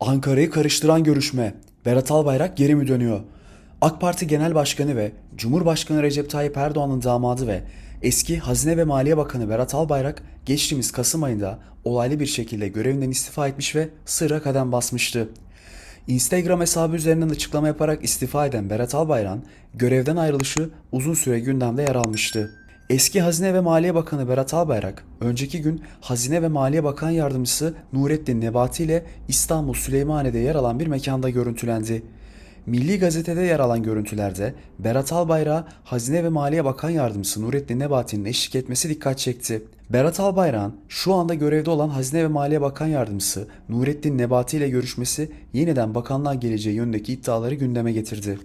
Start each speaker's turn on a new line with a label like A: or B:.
A: Ankara'yı karıştıran görüşme. Berat Albayrak geri mi dönüyor? AK Parti Genel Başkanı ve Cumhurbaşkanı Recep Tayyip Erdoğan'ın damadı ve eski Hazine ve Maliye Bakanı Berat Albayrak geçtiğimiz Kasım ayında olaylı bir şekilde görevinden istifa etmiş ve sırra kadem basmıştı. Instagram hesabı üzerinden açıklama yaparak istifa eden Berat Albayrak'ın görevden ayrılışı uzun süre gündemde yer almıştı. Eski Hazine ve Maliye Bakanı Berat Albayrak, önceki gün Hazine ve Maliye Bakan Yardımcısı Nurettin Nebati ile İstanbul Süleymaniye'de yer alan bir mekanda görüntülendi. Milli Gazete'de yer alan görüntülerde Berat Albayrak'a Hazine ve Maliye Bakan Yardımcısı Nurettin Nebati'nin eşlik etmesi dikkat çekti. Berat Albayrak'ın şu anda görevde olan Hazine ve Maliye Bakan Yardımcısı Nurettin Nebati ile görüşmesi yeniden bakanlığa geleceği yönündeki iddiaları gündeme getirdi.